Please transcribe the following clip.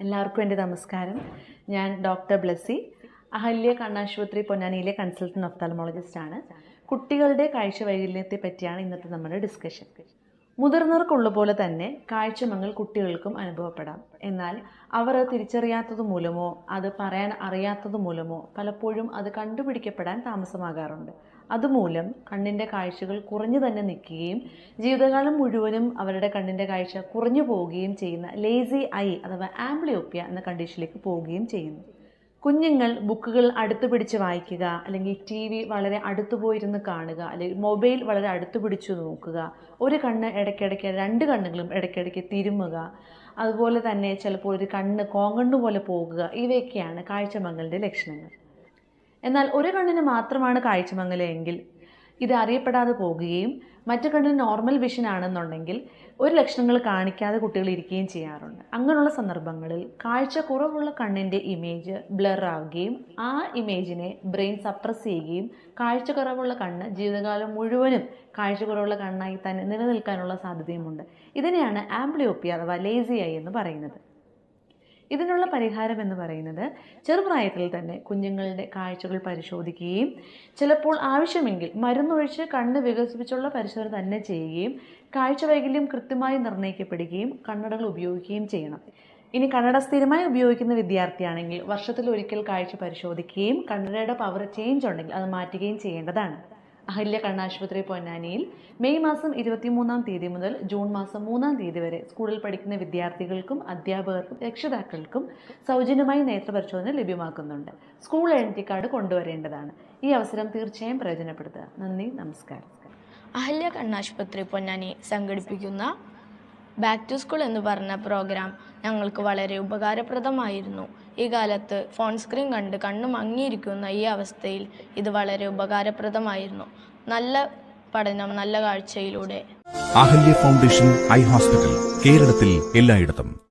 എല്ലാവർക്കും എന്റെ നമസ്കാരം. ഞാൻ ഡോക്ടർ ബ്ലസ്സി അഹല്യ കണ്ണാശുപത്രി പൊന്നാനിയിലെ കൺസൾട്ടന്റ് ഒഫ്താലമോളജിസ്റ്റ് ആണ് കുട്ടികളുടെ കാഴ്ച വൈകല്യത്തെ പറ്റിയാണ് ഇന്നത്തെ നമ്മുടെ ഡിസ്കഷൻ മുതിർന്നവർക്കുള്ള പോലെ തന്നെ കാഴ്ചമങ്ങൾ കുട്ടികൾക്കും അനുഭവപ്പെടാം. എന്നാൽ അവർ തിരിച്ചറിയാത്തത് മൂലമോ അത് പറയാൻ അറിയാത്തത് മൂലമോ പലപ്പോഴും അത് കണ്ടുപിടിക്കപ്പെടാൻ താമസമാകാറുണ്ട്. അതുമൂലം കണ്ണിന്റെ കാഴ്ചകൾ കുറഞ്ഞു തന്നെ നിൽക്കുകയും ജീവിതകാലം മുഴുവനും അവരുടെ കണ്ണിന്റെ കാഴ്ച കുറഞ്ഞു പോവുകയും ചെയ്യുന്ന ലേസി ഐ അഥവാ ആംബ്ലിയോപ്യ എന്ന കണ്ടീഷനിലേക്ക് പോവുകയും ചെയ്യുന്നു. കുഞ്ഞുങ്ങൾ ബുക്കുകൾ അടുത്ത് പിടിച്ച് വായിക്കുക അല്ലെങ്കിൽ ടി വി വളരെ അടുത്ത് പോയിരുന്ന് കാണുക അല്ലെങ്കിൽ മൊബൈൽ വളരെ അടുത്ത് പിടിച്ച് നോക്കുക ഒരു കണ്ണ് ഇടയ്ക്കിടയ്ക്ക് രണ്ട് കണ്ണുകളും ഇടയ്ക്കിടയ്ക്ക് തിരുമുക. അതുപോലെ തന്നെ ചിലപ്പോൾ ഒരു കണ്ണ് കോങ്കണ്ണു പോലെ പോകുക ഇവയൊക്കെയാണ് കാഴ്ചമങ്ങലിന്റെ ലക്ഷണങ്ങൾ. എന്നാൽ ഒരു കണ്ണിന് മാത്രമാണ് കാഴ്ചമങ്ങലെങ്കിൽ ഇത് അറിയപ്പെടാതെ പോകുകയും മറ്റു കണ്ണിന് നോർമൽ വിഷൻ ആണെന്നുണ്ടെങ്കിൽ ഒരു ലക്ഷണങ്ങൾ കാണിക്കാതെ കുട്ടികൾ ഇരിക്കുകയും ചെയ്യാറുണ്ട്. അങ്ങനെയുള്ള സന്ദർഭങ്ങളിൽ കാഴ്ച കുറവുള്ള കണ്ണിന്റെ ഇമേജ് ബ്ലർ ആവുകയും ആ ഇമേജിനെ ബ്രെയിൻ സപ്രസ് ചെയ്യുകയും കാഴ്ച കുറവുള്ള കണ്ണ് ജീവിതകാലം മുഴുവനും കാഴ്ച കുറവുള്ള കണ്ണായി തന്നെ നിലനിൽക്കാനുള്ള സാധ്യതയുമുണ്ട്. ഇതിനെയാണ് ആംബ്ലിയോപ്പിയ അഥവാ ലേസി ഐ എന്ന് പറയുന്നത്. ഇതിനുള്ള പരിഹാരം എന്ന് പറയുന്നത് ചെറുപ്രായത്തിൽ തന്നെ കുഞ്ഞുങ്ങളുടെ കാഴ്ചകൾ പരിശോധിക്കുകയും ചിലപ്പോൾ ആവശ്യമെങ്കിൽ മരുന്നൊഴിച്ച് കണ്ണ് വികസിപ്പിച്ചുള്ള പരിശോധന തന്നെ ചെയ്യുകയും കാഴ്ച വൈകല്യം കൃത്യമായി നിർണയിക്കപ്പെടുകയും കണ്ണടകൾ ഉപയോഗിക്കുകയും ചെയ്യണം. ഇനി കണ്ണട സ്ഥിരമായി ഉപയോഗിക്കുന്ന വിദ്യാർത്ഥിയാണെങ്കിൽ വർഷത്തിൽ ഒരിക്കൽ കാഴ്ച പരിശോധിക്കുകയും കണ്ണടയുടെ പവർ ചേഞ്ച് ഉണ്ടെങ്കിൽ അത് മാറ്റുകയും ചെയ്യേണ്ടതാണ്. അഹല്യ കണ്ണാശുപത്രി പൊന്നാനിയിൽ മെയ് മാസം ഇരുപത്തിമൂന്നാം തീയതി മുതൽ ജൂൺ മാസം മൂന്നാം തീയതി വരെ സ്കൂളിൽ പഠിക്കുന്ന വിദ്യാർത്ഥികൾക്കും അധ്യാപകർക്കും രക്ഷിതാക്കൾക്കും സൗജന്യമായി നേത്രപരിശോധന ലഭ്യമാക്കുന്നുണ്ട്. സ്കൂൾ ഐഡന്റി കാർഡ് കൊണ്ടുവരേണ്ടതാണ്. ഈ അവസരം തീർച്ചയായും പ്രയോജനപ്പെടുത്തുക. നന്ദി നമസ്കാരം. അഹല്യ കണ്ണാശുപത്രി പൊന്നാനി സംഘടിപ്പിക്കുന്ന ബാക്ക് ടു സ്കൂൾ എന്ന് പറഞ്ഞ പ്രോഗ്രാം ഞങ്ങൾക്ക് വളരെ ഉപകാരപ്രദമായിരുന്നു. ഈ കാലത്ത് ഫോൺ സ്ക്രീൻ കണ്ട് കണ്ണു മങ്ങിയിരിക്കുന്ന ഈ അവസ്ഥയിൽ ഇത് വളരെ ഉപകാരപ്രദമായിരുന്നു. നല്ല പഠനം നല്ല കാഴ്ചയിലൂടെ. അഹല്യ ഫൗണ്ടേഷൻ ഐ ഹോസ്പിറ്റൽ കേരളത്തിൽ എല്ലായിടത്തും.